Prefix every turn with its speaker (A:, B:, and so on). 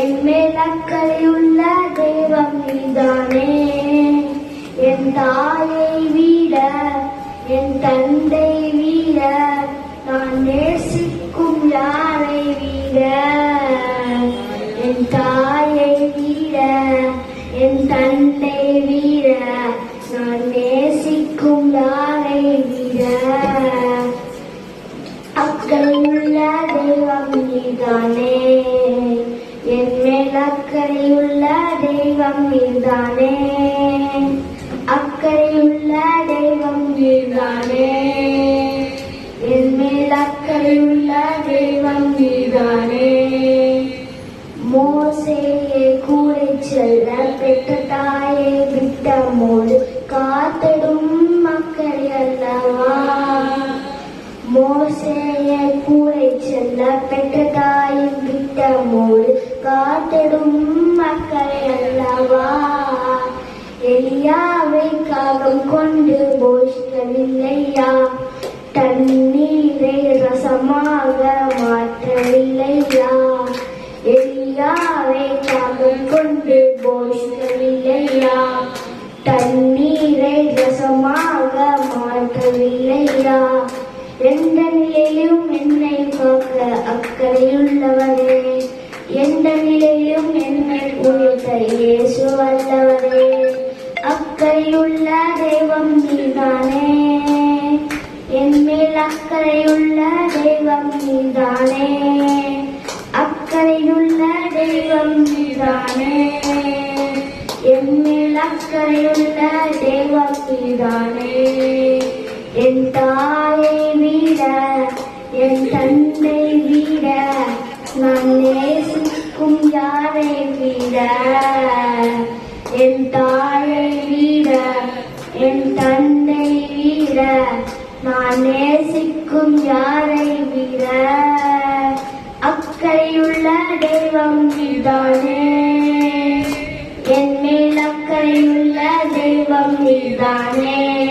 A: என் மேல் அக்கறையுள்ள தெய்வம் நீதானே. என் தாயை வீட என் தந்தை விட நான் நேசிக்கும் யாரை விட? என் தாயை விட என் தந்தை விட நான் நேசிக்கும் யாரை விட? அக்கறையுள்ள தெய்வம் நீதானே. மேல் அக்கறையுள்ள தெய்வம் நீதானே அக்கறையுள்ள தெய்வம் நீதானே என் மேல் அக்கறையுள்ள தெய்வம் நீதானே மோசையை கூடை செல்ல பெற்ற தாயை விட்ட மோடு காத்திடும் மக்கள் அல்லவா காத்திடும் மக்கள் அல்லவா? எலியாவை காகம் கொண்டு போஷிக்கவில்லையா தண்ணீரை ரசமாக மாற்றவில்லையா? எலியாவை காகம் கொண்டு போஷிக்கவில்லையா தண்ணீரை ரசமாக மாற்றவில்லையா? எந்த நிலையிலும் என்னை காக்க அக்கறையுள்ளவர் தெய்வம் நீதானே. என் மேல் அக்கறையுள்ள தெய்வம் நீதானே. அக்கறையுள்ள தெய்வம் நீதானே. என் மேல் அக்கறையுள்ள தெய்வம் நீதானே. என் தாயை விட என் தந்தை விட நான் நேசிக்கும் யாரை விட? என் தாய் நேசிக்கும் யாரை விட அக்கறையுள்ள தெய்வம் நீதானே என் மேல் அக்கறையுள்ள தெய்வம் நீதானே